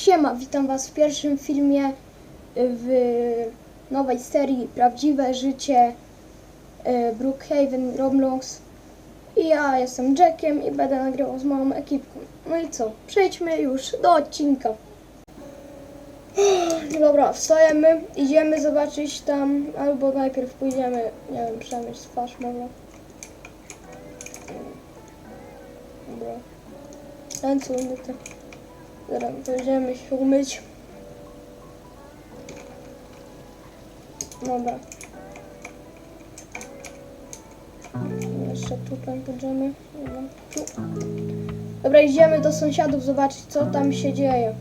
Siema, witam Was w pierwszym filmie w nowej serii Prawdziwe życie e, Brookhaven Roblox. I ja jestem Jackiem i będę nagrywał z małą ekipką. No i co? Przejdźmy już do odcinka. Dobra, wstajemy, idziemy zobaczyć tam, albo najpierw pójdziemy, nie wiem, przemyć twarz może. Dobra. Ręce umyte. Zaraz będziemy się umyć. Dobra. Jeszcze tutaj będziemy. Dobra, idziemy do sąsiadów zobaczyć, co tam się dzieje.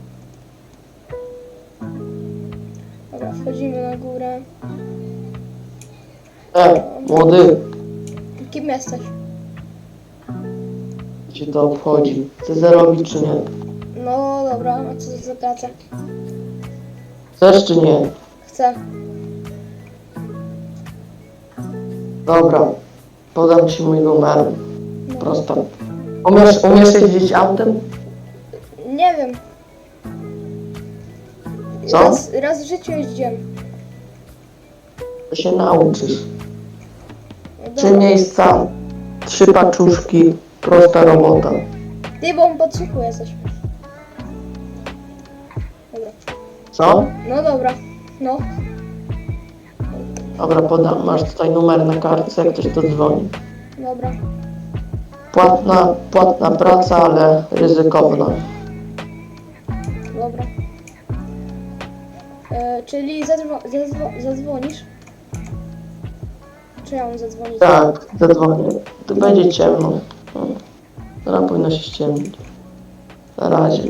Dobra, wchodzimy na górę. E, młody, Kim jesteś? co ci to obchodzi? Chcesz zarobić czy nie? Dobra, a co za pracę? Chcesz czy nie? Chcę. Dobra, podam ci mój numer. No. Prosto. Umiesz, umiesz jeździć autem? Nie wiem. Co? Raz, raz w życiu jeździłem. To się nauczysz. No Trzy dobra. miejsca, trzy paczuszki, prosta robota. Ty, bo on. Dobra. Co? No dobra. No. Dobra, podam. Masz tutaj numer na kartce, jak ktoś to dzwoni. Dobra. Płatna, płatna praca, ale ryzykowna. Dobra. E, czyli zadzwo zadzwo zadzwonisz? Czy ja mam zadzwonić? Tak, zadzwonię. To będzie ciemno. Hmm. Teraz powinno się ściemnić. Na razie.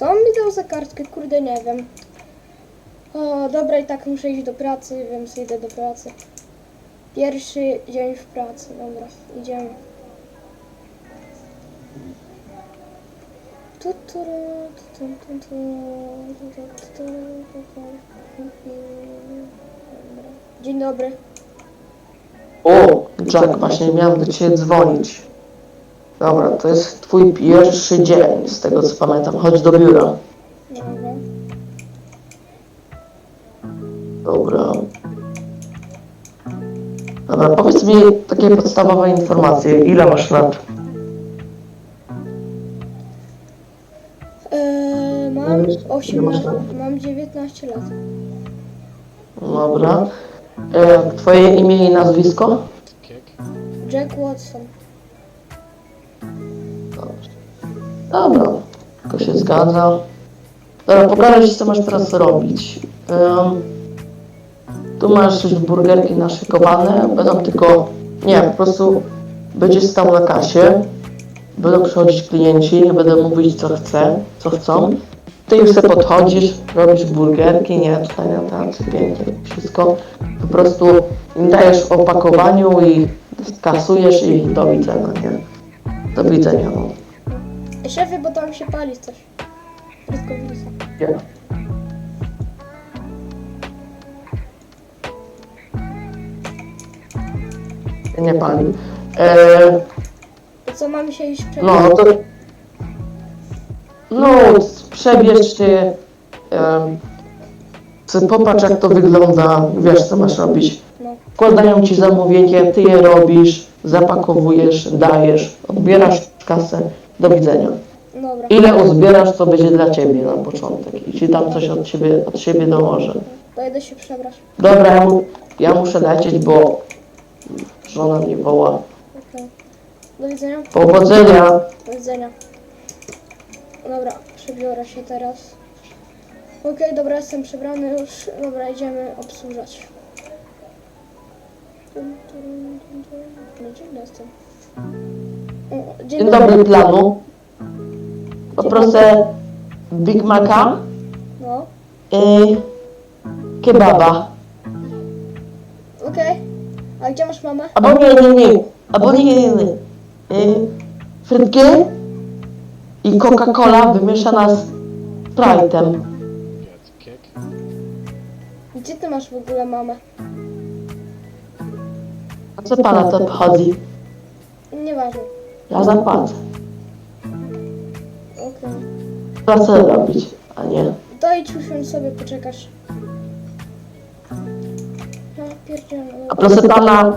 Co on mi dał za kartkę? Kurde, nie wiem. O, dobra, i tak muszę iść do pracy, więc idę do pracy. Pierwszy dzień w pracy, dobra, idziemy. Dzień dobry. O, Jack, właśnie miałem do ciebie dzwonić. Dobra, to jest Twój pierwszy dzień, z tego co pamiętam. Chodź do biura. Dobra. Dobra. Dobra, powiedz mi takie podstawowe informacje. Ile masz lat? Eee, mam Ile 18, masz lat? mam 19 lat. Dobra. E, twoje imię i nazwisko? Jack Watson. Dobra, to się zgadza. Dobra, pokażę Ci, co masz teraz robić. Em, tu masz już burgerki naszykowane, będą tylko, nie, po prostu będziesz stał na kasie, będą przychodzić klienci, nie będę mówić, co chcę, co chcą. Ty już sobie podchodzisz, robisz burgerki, nie, tutaj na tacy, pięknie, wszystko. Po prostu dajesz w opakowaniu i kasujesz i do widzenia, nie? Do widzenia, no. Szefie, bo tam się pali coś. Brytkownica. Nie. Nie pali. E, To co, mamy się iść no to... No, przebierz się. E, co- popatrz jak to wygląda. Wiesz co masz robić. No, Wkładają ci zamówienie, ty je robisz, zapakowujesz, dajesz, odbierasz kasę. Do widzenia. dobra. Ile uzbierasz, to będzie dla ciebie na początek. I ci tam coś od siebie, od siebie dołożę. To idę się przebrać. Dobra, ja, mu, ja muszę lecieć, bo żona mnie woła. Okej. Do widzenia. Powodzenia! Do widzenia. Dobra, przebiorę się teraz. Okej, dobra, jestem przebrany już. Dobra, idziemy obsłużać. Tum, tum, tum, tum. No, gdzie jestem? Dzień, dobry planu. Poproszę Big Maca No, i kebaba. okej. A gdzie masz mamę? Albo nie, nie, nie. Albo nie, nie, nie. Y, frytki i Coca-Cola wymieszana z Sprite'em. Gdzie ty masz w ogóle mamę? A co pana to obchodzi? Nieważne. Ja zapłacę. okej. Pracę robić, a nie. To idź usiądź sobie, poczekasz. No. A proszę pana,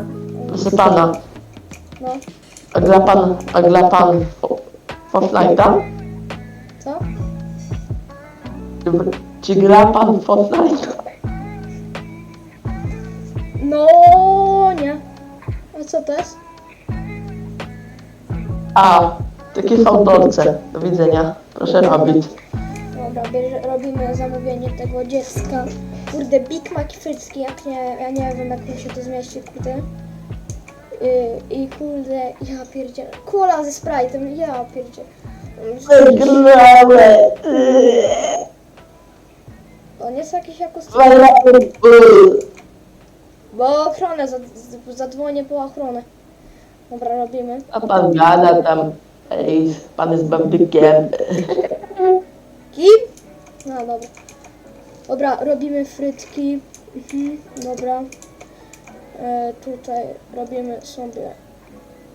proszę pana, No, a gra pan, a gra pan Fo- Fortnite'a? co? Czy, czy gra pan w Fortnite? No, nie. A co to jest? A, takie fałdolce. Do widzenia. Proszę robić. Dobra, bierze, robimy zamówienie tego dziecka. Kurde, Big Mac i frytki, jak nie, ja nie wiem jak mi się to zmieści, kurde. Yy, I kurde, ja pierdzielę. Cola ze Sprite'em, ja pierdzielę. Wygrałem! On jest jakiś. Wygrałem! Bo ochronę, zad- z- zadzwonię po ochronę. Dobra, robimy. A pan gada tam. Ej, pan jest bandykiem. Kim? No dobra. Dobra, robimy frytki. Mhm, dobra. E, tutaj robimy sobie.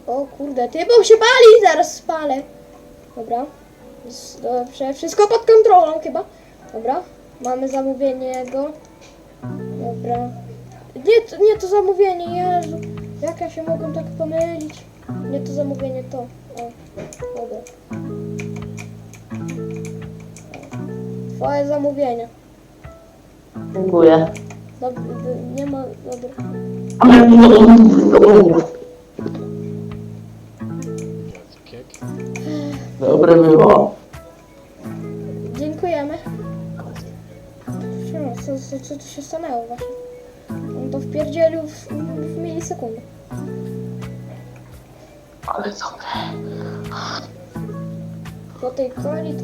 O kurde, ty bo się pali, zaraz spalę. Dobra. Dobrze, wszystko pod kontrolą chyba. Dobra, mamy zamówienie jego. Dobra. Nie, to, nie to zamówienie, Jezu. Jak ja się mogłem tak pomylić? Nie to zamówienie, to. O, dobra. Twoje zamówienie. Dziękuję. Dob- d- nie ma, dobra. Kiek. Dobre było. Dziękujemy. Siema, Co, co, co tu się stanęło właśnie? Wpierdzielił w, w milisekundę. Ale dobre. Po tej coli...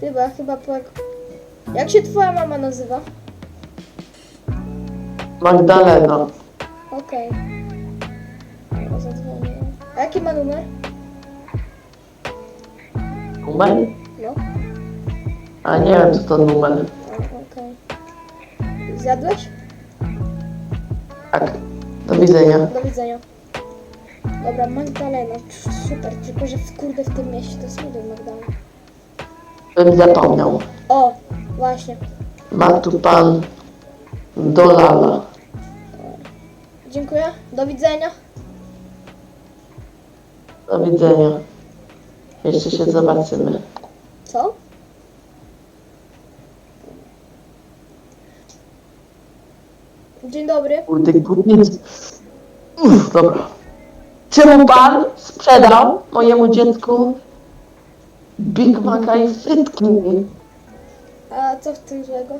Chyba, chyba po... Jak, się twoja mama nazywa? Magdalena. Okej. Zadzwonię. A jaki ma numer? Numer? No. A nie wiem, co to numer. Okej. Zjadłeś? Tak. Do widzenia. Do widzenia. Dobra, Magdalena. Super, tylko że w kurde w tym mieście to jest wiem Magdalena. Bym zapomniał. O, właśnie. Ma tu pan Dolala. Dziękuję. Do widzenia. Do widzenia. Jeszcze się zobaczymy. Co? Dzień dobry. Kurde. Uff, dobra. Czemu pan sprzedał mojemu dziecku Big Maca i frytki? A co w tym złego?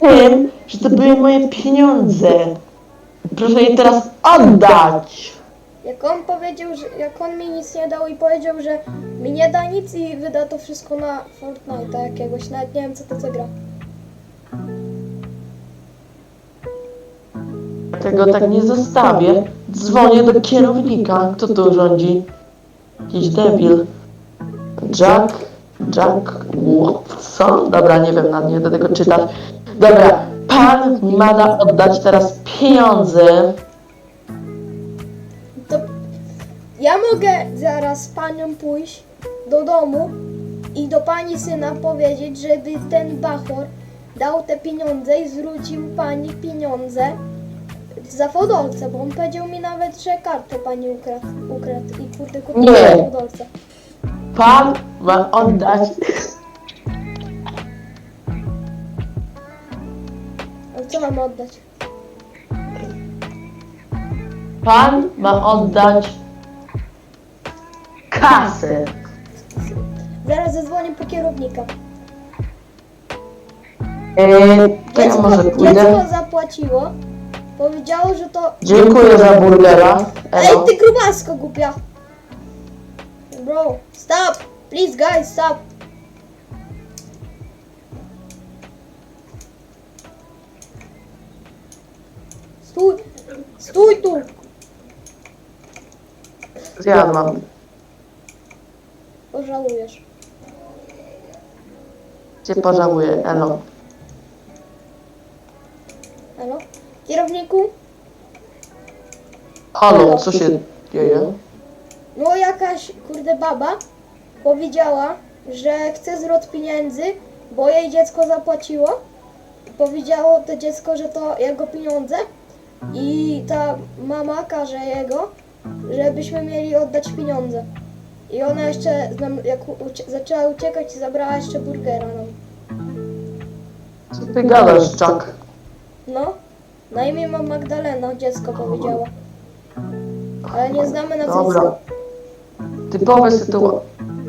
Tym, że to były moje pieniądze. Proszę je teraz oddać. Jak on powiedział, że jak on mi nic nie dał i powiedział, że mi nie da nic i wyda to wszystko na Fortnite'a jakiegoś, nawet nie wiem co to za gra. Tego tak nie zostawię. Dzwonię do kierownika. Kto tu rządzi? Jakiś debil. Jack. Jack Watson? Dobra, nie wiem, na nie do tego czytać. Dobra, pan ma da oddać teraz pieniądze. To ja mogę zaraz z panią pójść do domu i do pani syna powiedzieć, żeby ten bachor dał te pieniądze i zwrócił pani pieniądze za fodolce, bo on powiedział mi nawet, że kartę pani ukradł, ukradł i kurde kupił Nie. fodolce. Pan ma oddać. Ale co mam oddać? Pan ma oddać kasę. Zaraz zadzwonię po kierownika. Eee, to ja Dziecko, może dziecko pójdę. zapłaciło. Powiedziało, że to... Dziękuję za burgera. Ej, ty grubasko głupia! Bro, stop! Please guys, stop! Stój! Stój tu! Zjadłam. Pożałujesz. Cię pożałuję. Elo. Kierowniku? Halo, co się dzieje? No jakaś, kurde, baba powiedziała, że chce zwrot pieniędzy, bo jej dziecko zapłaciło. Powiedziało to dziecko, że to jego pieniądze i ta mama każe jego, żebyśmy mieli oddać pieniądze. I ona jeszcze, nam- jak ucie- zaczęła uciekać, zabrała jeszcze burgera nam. Co ty gadasz, Jack? No, na imię ma Magdalena, dziecko powiedziała. Ale nie znamy nazwiska. Dobra. Typowe sytuacje,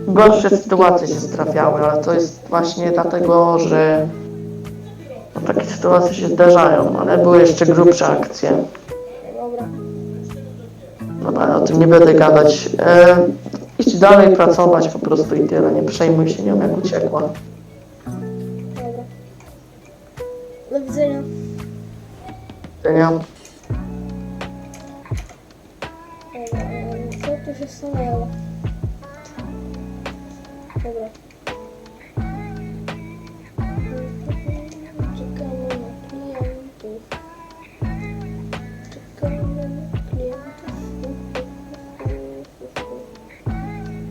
gorsze sytuacje się trafiały, ale to jest właśnie dlatego, że no, takie sytuacje się zdarzają, ale były jeszcze grubsze akcje. Dobra, No ale o tym nie będę gadać. E, idź dalej pracować po prostu i tyle, nie przejmuj się nią jak uciekła. dobra. Do widzenia. Ja, Dobra, em, co tu się stanęło? Dobra. Czekamy na klientów. Czekamy na klientów.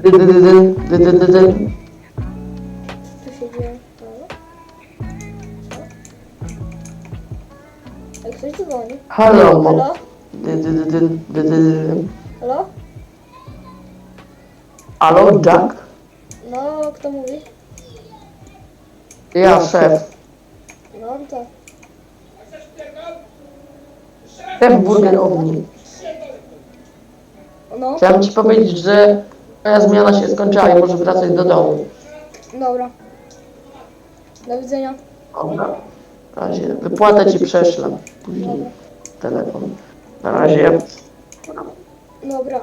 dy, Halo, Halo? Halo? Halo, Jack? No, kto mówi? Ja, szef. No, to. Szef burgerowni. No, Chciałem ci powiedzieć, że moja zmiana się skończyła i może wracać do domu. dobra. Do widzenia. Dobra. Na razie wypłatę ci prześlę. Później telefon. Na razie. Dobra.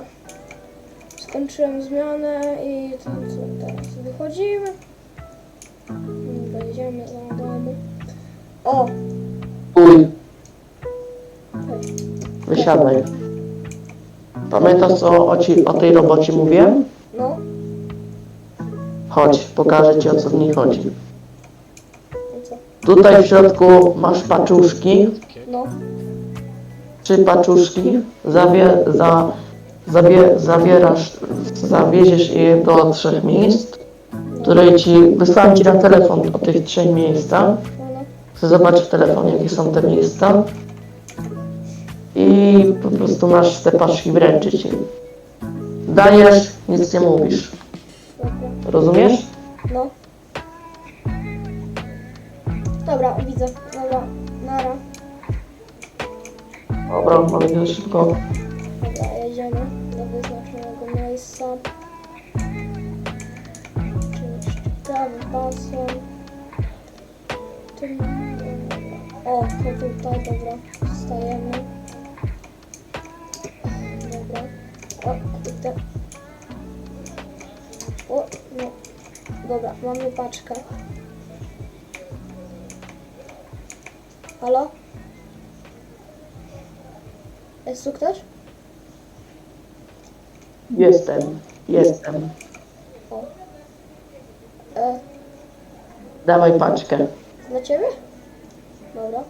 Skończyłem zmianę i to co teraz? Wychodzimy. Wejdziemy domu. O! Uj, wysiadaj. Pamiętasz co o, ci, o tej robocie mówiłem? No, Chodź, pokażę ci o co w niej chodzi. co? Tutaj w środku masz paczuszki. No, Trzy paczuszki. Zawie, za, zawie, zawierasz, zawieziesz je do trzech miejsc, które ci wysłałem ci na telefon o tych trzech miejscach. Chcę zobaczyć w telefonie, jakie są te miejsca. I po prostu masz te paczki wręczyć im. Dajesz, nic nie mówisz. Rozumiesz? No. Dobra, widzę. Dobra, nara. Dobra, mamy szybko. Dobra, jedziemy do wyznaczonego miejsca. Czyli prawy basen. O, to tutaj, dobra. Wstajemy. Dobra. O, kurde. O, no. Dobra, mamy paczkę. Halo? Jest tu ktoś? Jestem, jestem. O. E, Dawaj paczkę. dla ciebie? Dobra.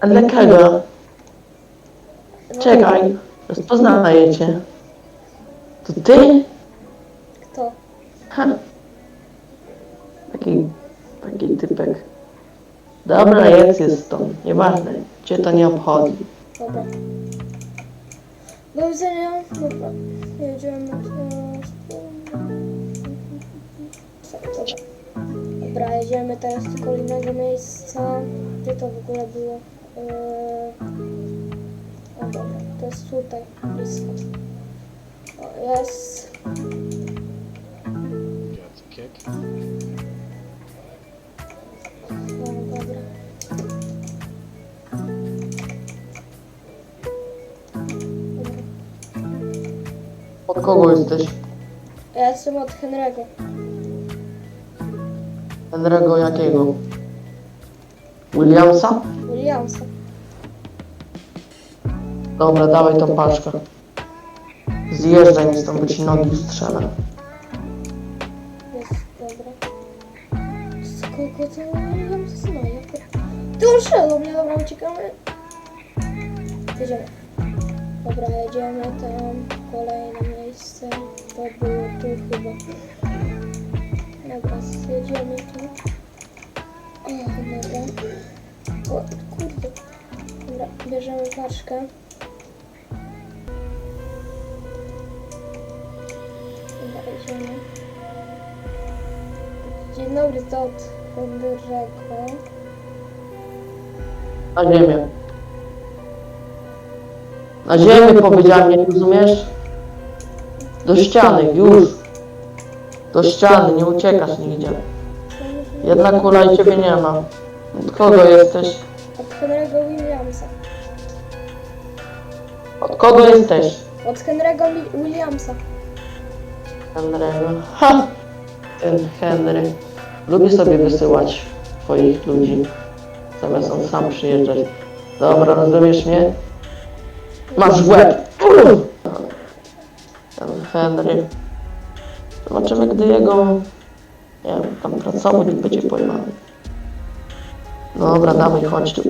A dla kogo? No, Czekaj, rozpoznaję cię. To ty? Kto? Ha. Taki, taki typek. Dobra, jest, jest stąd. Nieważne, cię to nie obchodzi. Dobra. Do widzenia. Dobra. Jedziemy teraz. Dobra. Dobra, jedziemy teraz do kolejnego miejsca. Gdzie to w ogóle było? Eee... O dobra, to jest tutaj, blisko. O, jest. Jacek. No, kogo jesteś? Ja jestem od Henry'ego. Henry'ego jakiego? Williamsa? Williamsa. Dobra, dawaj tą paczkę. Zjeżdżaj mi stąd, bo ci nogi strzelę. Jest, dobra. Z kogo to Williams znaje? Ty on do mnie, dobra, uciekamy. Jedziemy. Dobra, jedziemy tam. Kolejne miejsce. To było tu chyba. Dobra, jedziemy tu. O, dobra. O, kurde. Dobra, bierzemy paczkę. Dobra, jedziemy. Dzień dobry, to od Henry'ego. Na ziemię. Na ziemię powiedziałem, nie rozumiesz? Do ściany, już. Do ściany, nie uciekasz nigdzie. Jedna kula i ciebie nie ma. Od kogo jesteś? Od Henry'ego Williamsa. Od kogo jesteś? Od Henry'ego Wi- Williamsa. Henry'ego. Ha! Ten Henry. Lubi sobie wysyłać swoich ludzi. Zamiast on sam przyjeżdżać. Dobra, rozumiesz mnie? Masz w łeb! Ten Henry. Zobaczymy, gdy jego... Nie wiem, tam pracownik będzie pojmany. Dobra, dawaj, chodź tu.